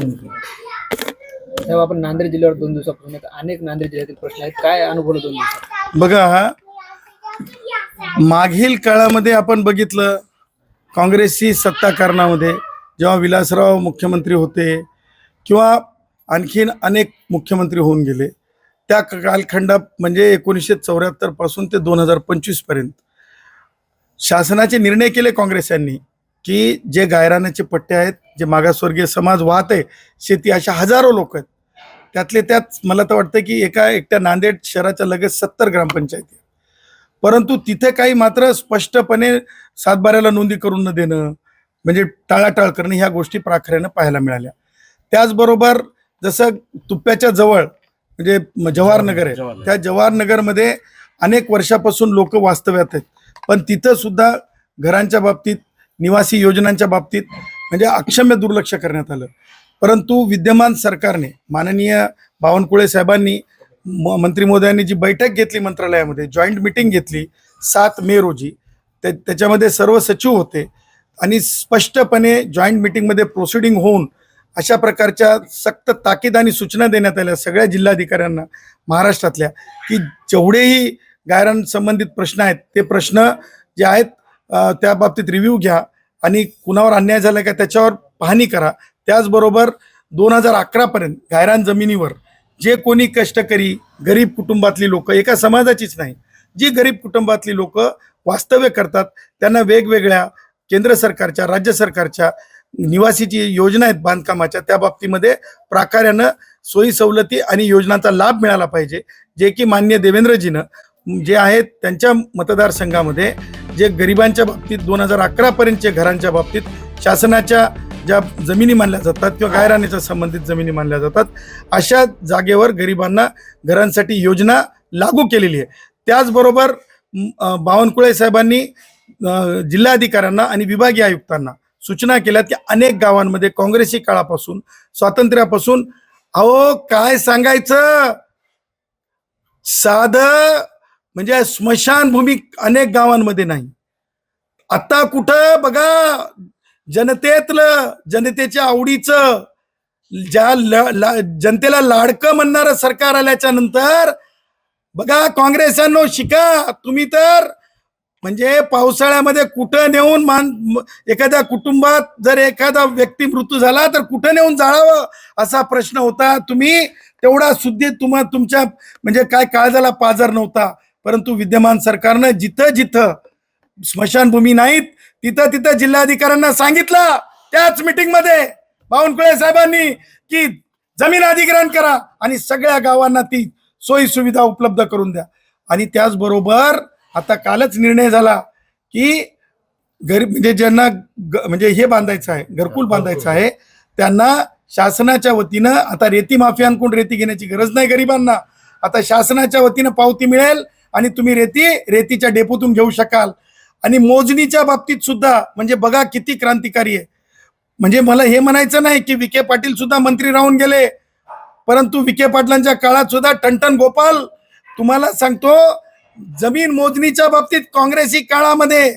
तेव्हा आपण नांदेड जिल्ह्यावर दोन दिवसापासून अनेक नांदेड जिल्ह्यातील प्रश्न आहेत. काय अनुभव दोन दिवसात? बघा मागील काळामध्ये आपण बघितलं काँग्रेसची सत्ता कारणामध्ये जेव्हा विलासराव मुख्यमंत्री होते किंवा आणखीन अनेक मुख्यमंत्री होऊन गेले त्या कालखंडात म्हणजे एकोणीसशे चौऱ्याहत्तरपासून ते दोन हजार पंचवीसपर्यंत शासनाचे निर्णय केले काँग्रेस यांनी. की जे गायरानाचे पट्टे आहेत जे मागासवर्गीय समाज वाहत आहे शेती अशा हजारो लोक आहेत. त्यातले त्यात मला तर वाटतं की एका एकट्या नांदेड शहराच्या लगेच सत्तर ग्रामपंचायती. परंतु तिथे काही मात्र स्पष्टपणे सातबाऱ्याला नोंदी करून न देणं म्हणजे टाळाटाळ करणं ह्या गोष्टी प्राखऱ्यानं पाहायला मिळाल्या. त्याचबरोबर जसं तुप्याच्या जवळ म्हणजे जवाहरनगर आहे त्या जवाहरनगरमध्ये अनेक वर्षापासून लोक वास्तव्यात आहेत. पण तिथं सुद्धा घरांच्या बाबतीत निवासी योजनांच्या बाबतीत म्हणजे अक्षम्य दुर्लक्ष करण्यात आलं. परंतु विद्यमान सरकारने माननीय बावनकुळे साहेबांनी म- मंत्री मोदयांनी जी बैठक घेतली मंत्रालयामध्ये जॉईंट मिटिंग घेतली सात मे रोजी त्या त्याच्यामध्ये सर्व सचिव होते आणि स्पष्टपणे जॉईंट मिटिंगमध्ये प्रोसिडिंग होऊन अशा प्रकारच्या सक्त ताकीद आणि सूचना देण्यात आल्या सगळ्या जिल्हाधिकाऱ्यांना महाराष्ट्रातल्या की जेवढेही गायरांसंबंधित प्रश्न आहेत ते प्रश्न जे आहेत त्या बाबतीत रिव्ह्यू घ्या आणि कुणावर अन्याय झाला का त्याच्यावर पाहणी करा. त्याचबरोबर दोन हजार अकरापर्यंत गायरान जमिनीवर जे कोणी कष्टकरी गरीब कुटुंबातली लोक एका समाजाचीच नाही जी गरीब कुटुंबातली लोक वास्तव्य करतात त्यांना वेगवेगळ्या केंद्र सरकारच्या राज्य सरकारच्या निवासीची योजना आहेत बांधकामाच्या त्या बाबतीमध्ये प्राकार्यानं सोयी सवलती आणि योजनांचा लाभ मिळाला पाहिजे जे की मान्य देवेंद्रजीनं जे आहेत त्यांच्या मतदारसंघामध्ये जे गरिबांच्या बाबतीत दोन हजार अकरापर्यंतच्या घरांच्या बाबतीत शासनाच्या ज्या जमिनी मानल्या जातात किंवा गायराणीच्या संबंधित जमिनी मानल्या जातात अशा जागेवर गरिबांना घरांसाठी योजना लागू केलेली आहे. त्याचबरोबर बावनकुळे साहेबांनी जिल्हाधिकाऱ्यांना आणि विभागीय आयुक्तांना सूचना केल्यात की अनेक गावांमध्ये काँग्रेसी काळापासून स्वातंत्र्यापासून अहो काय सांगायचं? साधं म्हणजे स्मशानभूमी अनेक गावांमध्ये नाही. आता कुठं बघा जनतेतलं जनतेच्या आवडीचं ज्या ल- ला- जनतेला लाडकं म्हणणारं सरकार आल्याच्यानंतर बघा काँग्रेसांनो शिका तुम्ही तर म्हणजे पावसाळ्यामध्ये कुठं नेऊन मान एखाद्या कुटुंबात जर एखादा व्यक्ती मृत्यू झाला तर कुठं नेऊन जाळावं असा प्रश्न होता. तुम्ही तेवढा सुद्धी तुम्हा तुमच्या म्हणजे काय काळजाला पाजर नव्हता. परंतु विद्यमान सरकारनं जिथं जिथं स्मशानभूमी नाहीत तिथं तिथं जिल्हाधिकाऱ्यांना सांगितलं त्याच मीटिंगमध्ये बावनकुळे साहेबांनी की जमीन अधिग्रहण करा आणि सगळ्या गावांना ती सोयी सुविधा उपलब्ध करून द्या. आणि त्याचबरोबर आता कालच निर्णय झाला की गरीब म्हणजे ज्यांना म्हणजे हे बांधायचं आहे घरकुल. बांधायचं आहे त्यांना शासनाच्या वतीनं आता रेती माफियांकडून रेती घेण्याची गरज नाही गरिबांना आता शासनाच्या वतीनं पावती मिळेल आणि तुम्ही रेती रेतीच्या डेपोतून घेऊ शकाल. आणि मोजणीच्या बाबतीत सुद्धा म्हणजे बघा किती क्रांतिकारी आहे. म्हणजे मला हे म्हणायचं नाही की विखे पाटील सुद्धा मंत्री राहून गेले परंतु विखे पाटलांच्या काळात सुद्धा टनटन गोपाल तुम्हाला सांगतो जमीन मोजणीच्या बाबतीत काँग्रेसी काळामध्ये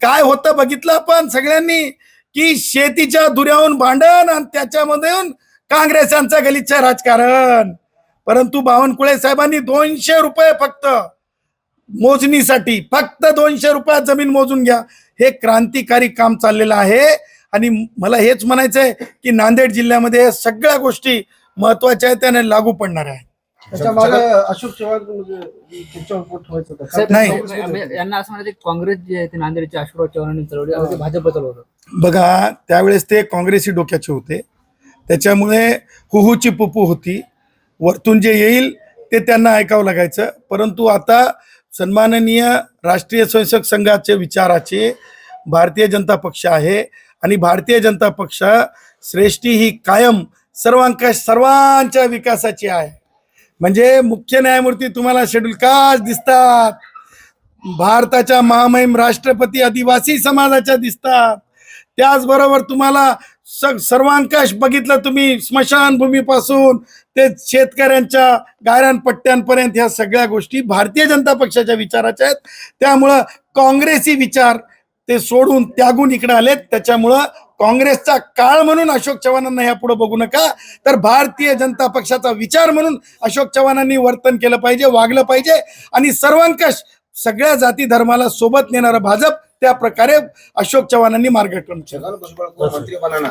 काय होतं बघितलं आपण सगळ्यांनी की शेतीच्या दुऱ्याहून भांडण आणि त्याच्यामधून काँग्रेसांचं गलिच्छ राजकारण. परंतु बावनकुळे साहेबांनी दोनशे रुपये फक्त मोजणीसाठी फक्त दोनशे रुपयात जमीन मोजून घ्या. हे क्रांतिकारी काम चाललेलं आहे. आणि मला हेच म्हणायचं आहे की नांदेड जिल्ह्यामध्ये या सगळ्या गोष्टी महत्त्वाच्या आहेत त्याने लागू पडणार आहे त्याच्यामागे अशोक चव्हाण म्हणजे नाही. यांना असं म्हणायचं काँग्रेस जे आहे ते नांदेडचे भाजप चालवलं बघा त्यावेळेस ते काँग्रेसी डोक्याचे होते. त्याच्यामुळे हुहूची पुपू होती. वरतून जे येईल ते त्यांना ऐकावं लागायचं. परंतु आता सन्माननीय राष्ट्रीय स्वयंसेवक संघाचे विचाराचे भारतीय जनता पक्ष आहे आणि भारतीय जनता पक्ष श्रेष्ठी ही कायम सर्वांक सर्वांच्या विकासाची आहे. म्हणजे मुख्य न्यायमूर्ती तुम्हाला शेड्यूल कास्ट दिसतात. भारताच्या महामहिम राष्ट्रपती आदिवासी समाजाच्या दिसतात. त्याचबरोबर तुम्हाला सग सर्वांकाश बघितलं तुम्ही स्मशानभूमीपासून ते शेतकऱ्यांच्या गायरान पट्ट्यांपर्यंत ह्या सगळ्या गोष्टी भारतीय जनता पक्षाच्या विचाराच्या आहेत. त्यामुळं काँग्रेसी विचार ते सोडून त्यागून इकडे आलेत. त्याच्यामुळं काँग्रेसचा काळ म्हणून अशोक चव्हाणांना ह्या बघू नका. तर भारतीय जनता पक्षाचा विचार म्हणून अशोक चव्हाणांनी वर्तन केलं पाहिजे वागलं पाहिजे. आणि सर्वांकश सगळ्या जाती धर्माला सोबत नेणारं भाजप त्या प्रकारे अशोक चव्हाणांनी मार्गक्रम केला.